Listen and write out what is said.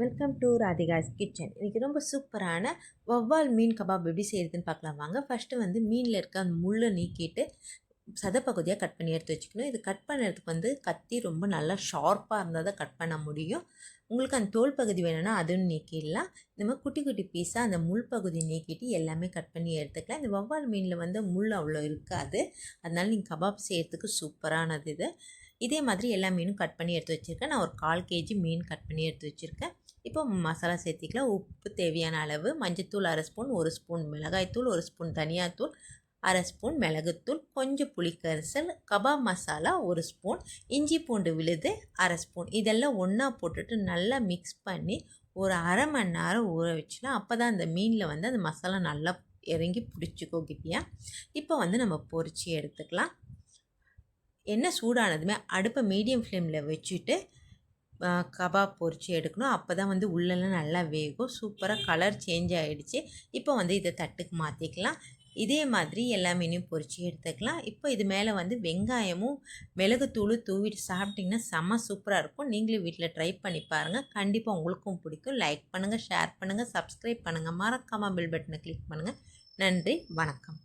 Welcome to Radhika's kitchen இன்றைக்கி ரொம்ப சூப்பரான வவ்வால் மீன் கபாப் எப்படி செய்கிறதுன்னு பார்க்கலாம். வாங்க. ஃபஸ்ட்டு வந்து மீனில் இருக்க அந்த முள்ளை நீக்கிட்டு சதப்பகுதியாக கட் பண்ணி எடுத்து வச்சுக்கணும். இது கட் பண்ணுறதுக்கு வந்து கத்தி ரொம்ப நல்லா ஷார்ப்பாக இருந்தால் தான் கட் பண்ண முடியும். உங்களுக்கு அந்த தோல் பகுதி வேணும்னா அதுவும் நீக்கிடலாம். இந்த மாதிரி குட்டி குட்டி பீஸாக அந்த முள் பகுதி நீக்கிட்டு எல்லாமே கட் பண்ணி எடுத்துக்கலாம். இந்த வவ்வால் மீனில் வந்து முள் அவ்வளோ இருக்காது. அதனால் நீங்கள் கபாப் செய்கிறதுக்கு சூப்பரானது இது. இதே மாதிரி எல்லா மீனும் கட் பண்ணி எடுத்து வச்சுருக்கேன். நான் ஒரு கால் கேஜி மீன் கட் பண்ணி எடுத்து வச்சுருக்கேன். இப்போ மசாலா சேர்த்திக்கலாம் உப்பு தேவையான அளவு மஞ்சத்தூள் அரை ஸ்பூன் ஒரு ஸ்பூன் மிளகாய்த்தூள் ஒரு ஸ்பூன் தனியாத்தூள் அரை ஸ்பூன் மிளகுத்தூள் கொஞ்சம் புளிக்கரிசல் கபாப் மசாலா ஒரு ஸ்பூன் இஞ்சி பூண்டு விழுது அரை ஸ்பூன். இதெல்லாம் ஒன்றா போட்டுட்டு நல்லா மிக்ஸ் பண்ணி ஒரு அரை மணி நேரம் ஊற வச்சுனா அப்போ தான் அந்த மீனில் வந்து அந்த மசாலா நல்லா இறங்கி பிடிச்சிக்கோ கிட்டியா. இப்போ வந்து நம்ம பொரித்து எடுத்துக்கலாம். எண்ணெய் சூடானதுமே அடுப்பை மீடியம் ஃப்ளேமில் வச்சுட்டு கபாப் பொரித்து எடுக்கணும். அப்போ தான் வந்து உள்ளெல்லாம் நல்லா வேகும். சூப்பராக கலர் சேஞ்ச் ஆகிடுச்சு இப்போ வந்து இதை தட்டுக்கு மாற்றிக்கலாம் இதே மாதிரி எல்லா மீனையும் பொரித்து எடுத்துக்கலாம். இப்போ இது மேலே வந்து வெங்காயமும் மிளகுத்தூள் தூவிட்டு சாப்பிட்டிங்கன்னா செம்ம சூப்பராக இருக்கும். நீங்களும் வீட்டில் ட்ரை பண்ணி பாருங்கள் கண்டிப்பாக உங்களுக்கும் பிடிக்கும். லைக் பண்ணுங்கள் ஷேர் பண்ணுங்கள் சப்ஸ்கிரைப் பண்ணுங்கள் மறக்காமல் பில் பட்டனை கிளிக் பண்ணுங்கள் நன்றி வணக்கம்.